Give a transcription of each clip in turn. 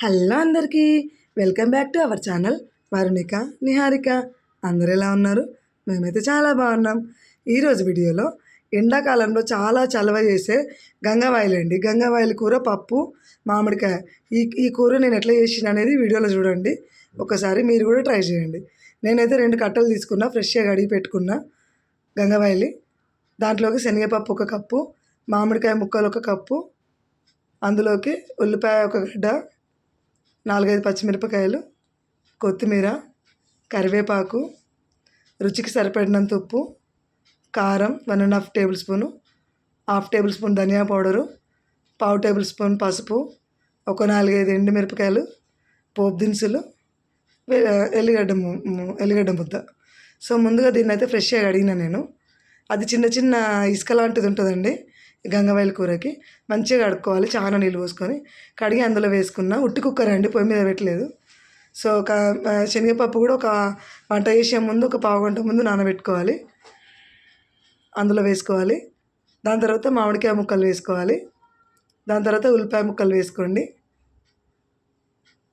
Hello అందరికీ welcome back to our channel Varunika Niharika. అందరు ఎలా ఉన్నారు? మేమైతే చాలా బాగున్నాం. ఈరోజు వీడియోలో ఎండాకాలంలో చాలా చలవ చేసే గంగవాయిలు అండి. గంగవాయిల కూర పప్పు మామిడికాయ. ఈ ఈ కూర నేను ఎట్లా చేసిన అనేది వీడియోలో చూడండి. ఒకసారి మీరు కూడా ట్రై చేయండి. నేనైతే రెండు కట్టలు తీసుకున్నా ఫ్రెష్గా కడిగి పెట్టుకున్నా గంగవాయిలి దాంట్లోకి శనగపప్పు ఒక కప్పు మామిడికాయ ముక్కలు ఒక కప్పు అందులోకి ఉల్లిపాయ ఒక గడ్డ నాలుగైదు పచ్చిమిరపకాయలు కొత్తిమీర కరివేపాకు రుచికి సరిపడినంత ఉప్పు కారం one and half tablespoon half tablespoon dhaniya powder పావు టేబుల్ స్పూన్ పసుపు ఒక నాలుగైదు ఎండుమిరపకాయలు పోపు దినుసులు ఎల్లిగడ్డ ఎల్లిగడ్డ ముద్ద. సో ముందుగా దీన్ని అయితే ఫ్రెష్గా అడిగిన నేను. అది చిన్న చిన్న ఇసుక లాంటిది ఉంటుందండి. గంగవాయిల కూరకి మంచిగా కడుక్కోవాలి చాలా నీళ్ళు పోసుకొని. కడిగి అందులో వేసుకున్న ఉట్టి కుక్కర్ అండి పొయ్యి మీద పెట్టలేదు. సో ఒక శనగపప్పు కూడా ఒక వంట చేసే ముందు ఒక పావు గంట ముందు నానబెట్టుకోవాలి. అందులో వేసుకోవాలి. దాని తర్వాత మామిడికాయ ముక్కలు వేసుకోవాలి. దాని తర్వాత ఉల్లిపాయ ముక్కలు వేసుకోండి.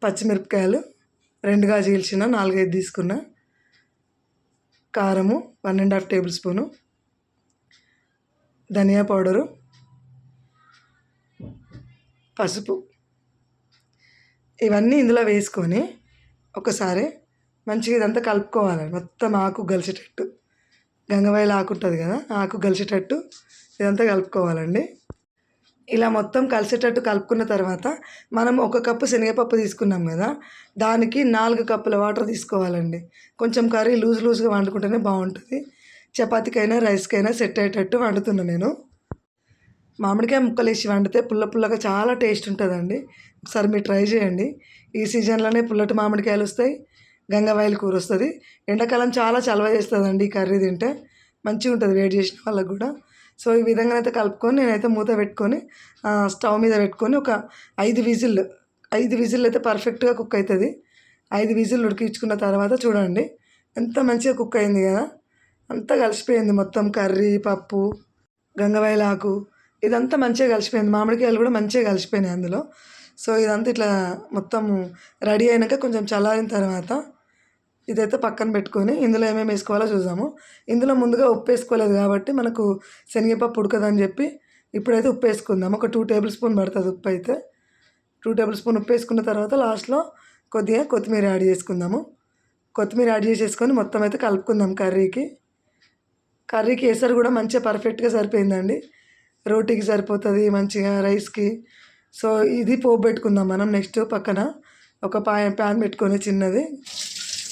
పచ్చిమిరపకాయలు రెండుగా చీల్చిన నాలుగైదు తీసుకున్న. కారము one and half tablespoon. ధనియా పౌడరు పసుపు. ఇవన్నీ ఇందులో వేసుకొని ఒకసారి మంచిగా ఇదంతా కలుపుకోవాలి. మొత్తం ఆకు కలిసేటట్టు గంగవాయిల ఆకు ఉంటుంది కదా ఆకు కలిసేటట్టు ఇదంతా కలుపుకోవాలండి. ఇలా మొత్తం కలిసేటట్టు కలుపుకున్న తర్వాత మనం ఒక కప్పు శనగపప్పు తీసుకున్నాం కదా దానికి నాలుగు కప్పుల వాటర్ తీసుకోవాలండి. కొంచెం కర్రీ లూజ్ లూజ్గా వండుకుంటేనే బాగుంటుంది. చపాతీకైనా రైస్కైనా సెట్ అయ్యేటట్టు వండుతున్నా నేను. మామిడికాయ ముక్కలు వేసి వండితే పుల్ల పుల్లగా చాలా టేస్ట్ ఉంటుందండి. ఒకసారి మీరు ట్రై చేయండి. ఈ సీజన్లోనే పుల్లటి మామిడికాయలు వస్తాయి గంగవాయిల కూర వస్తుంది. ఎండాకాలం చాలా చలవ చేస్తుందండి ఈ కర్రీ తింటే. మంచిగా ఉంటుంది వేడి చేసిన వాళ్ళకి కూడా. సో ఈ విధంగా అయితే కలుపుకొని నేనైతే మూత పెట్టుకొని స్టవ్ మీద పెట్టుకొని ఒక ఐదు విజిల్ ఐదు విజిల్ అయితే పర్ఫెక్ట్గా కుక్ అవుతుంది. ఐదు విజిల్ ఉడికించుకున్న తర్వాత చూడండి ఎంత మంచిగా కుక్ అయింది కదా. అంతా కలిసిపోయింది మొత్తం కర్రీ పప్పు గంగవాయిల ఆకు ఇదంతా మంచిగా కలిసిపోయింది. మామిడికాయలు కూడా మంచిగా కలిసిపోయినాయి అందులో. సో ఇదంతా ఇట్లా మొత్తం రెడీ అయినాక కొంచెం చల్లారిన తర్వాత ఇదైతే పక్కన పెట్టుకొని ఇందులో ఏమేమి వేసుకోవాలో చూద్దాము. ఇందులో ముందుగా ఉప్పు వేసుకోలేదు కాబట్టి మనకు శనగపప్పు ఉడకదని చెప్పి ఇప్పుడైతే ఉప్పు వేసుకుందాం. ఒక టూ టేబుల్ స్పూన్ పడుతుంది ఉప్పు అయితే. టూ టేబుల్ స్పూన్ ఉప్పు వేసుకున్న తర్వాత లాస్ట్లో కొద్దిగా కొత్తిమీర యాడ్ చేసుకుందాము. కొత్తిమీర యాడ్ చేసేసుకొని మొత్తం అయితే కలుపుకుందాం కర్రీకి. కర్రీకి వేసారు కూడా మంచిగా పర్ఫెక్ట్గా సరిపోయిందండి. రోటీకి సరిపోతుంది మంచిగా రైస్కి. సో ఇది పోపు పెట్టుకుందాం మనం నెక్స్ట్ పక్కన ఒక పా ప్యాన్ పెట్టుకొని చిన్నది.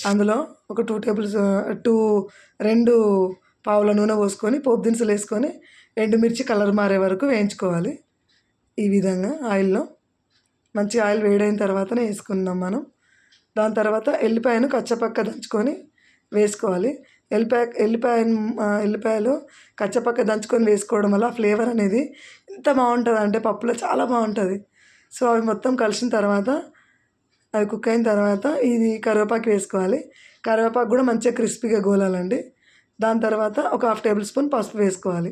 అందులో ఒక టూ టేబుల్స్ టూ రెండు పావుల నూనె పోసుకొని పోపు దినుసులు వేసుకొని ఎండుమిర్చి కలర్ మారే వరకు వేయించుకోవాలి. ఈ విధంగా ఆయిల్లో మంచి ఆయిల్ వేడైన తర్వాతనే వేసుకున్నాం మనం. దాని తర్వాత ఎల్లిపాయను కచ్చపక్క దంచుకొని వేసుకోవాలి. ఎల్లిపాయ ఎల్లిపాయ ఎల్లిపాయలు కచ్చపక్క దంచుకొని వేసుకోవడం వల్ల ఫ్లేవర్ అనేది ఎంత బాగుంటుంది అంటే పప్పులో చాలా బాగుంటుంది. సో అవి మొత్తం కలిసిన తర్వాత అవి కుక్ అయిన తర్వాత ఇది కరివేపాకు వేసుకోవాలి. కరివేపాకు కూడా మంచిగా క్రిస్పీగా గోలాలండి. దాని తర్వాత ఒక హాఫ్ టేబుల్ స్పూన్ పసుపు వేసుకోవాలి.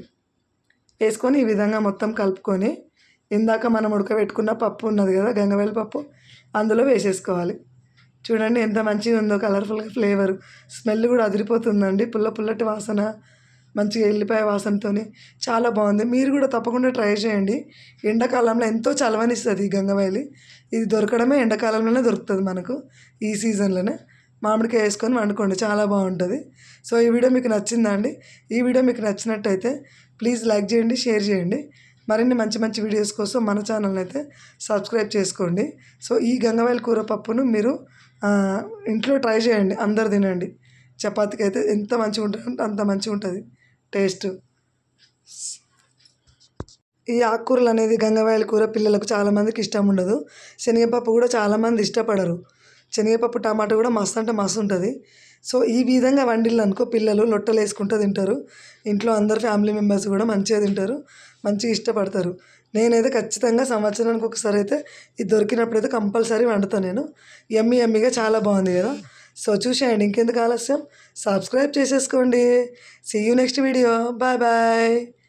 వేసుకొని ఈ విధంగా మొత్తం కలుపుకొని ఇందాక మనం ఉడకబెట్టుకున్న పప్పు ఉన్నది కదా గంగవేల పప్పు అందులో వేసేసుకోవాలి. చూడండి ఎంత మంచిగా ఉందో కలర్ఫుల్గా ఫ్లేవర్ స్మెల్ కూడా అదిరిపోతుందండి. పుల్ల పుల్లటి వాసన మంచిగా ఎల్లిపాయ వాసనతో చాలా బాగుంది. మీరు కూడా తప్పకుండా ట్రై చేయండి. ఎండాకాలంలో ఎంతో చలవనిస్తుంది ఈ గంగవైలి. ఇది దొరకడమే ఎండాకాలంలోనే దొరుకుతుంది మనకు ఈ సీజన్లోనే మామిడికాయ వేసుకొని వండుకోండి చాలా బాగుంటుంది. సో ఈ వీడియో మీకు నచ్చిందా అండి? ఈ వీడియో మీకు నచ్చినట్టయితే ప్లీజ్ లైక్ చేయండి షేర్ చేయండి. మరిన్ని మంచి మంచి వీడియోస్ కోసం మన ఛానల్ని అయితే సబ్స్క్రైబ్ చేసుకోండి. సో ఈ గంగవాయల కూర పప్పును మీరు ఇంట్లో ట్రై చేయండి అందరు తినండి. చపాతీకి అయితే ఎంత మంచిగా ఉంటుంది అంత మంచిగా ఉంటుంది. టేస్ట్. ఈ ఆకుకూరలు అనేది గంగవాయల కూర పిల్లలకు చాలామందికి ఇష్టం ఉండదు. శనగపప్పు కూడా చాలామంది ఇష్టపడరు. శనగపప్పు టమాటా కూడా మస్తు అంటే మస్తు ఉంటుంది. సో ఈ విధంగా వండిల్లు అనుకో పిల్లలు లొట్టలు వేసుకుంటూ తింటారు. ఇంట్లో అందరు ఫ్యామిలీ మెంబర్స్ కూడా మంచిగా తింటారు. మంచిగా ఇష్టపడతారు. నేనైతే ఖచ్చితంగా సంవత్సరానికి ఒకసారి అయితే ఇది దొరికినప్పుడు అయితే కంపల్సరీ వండుతాను నేను. ఎమ్మి ఎమ్మిగా చాలా బాగుంది కదా. సో చూసేయండి ఇంకెందుకు ఆలస్యం. సబ్స్క్రైబ్ చేసేసుకోండి. See you next video bye bye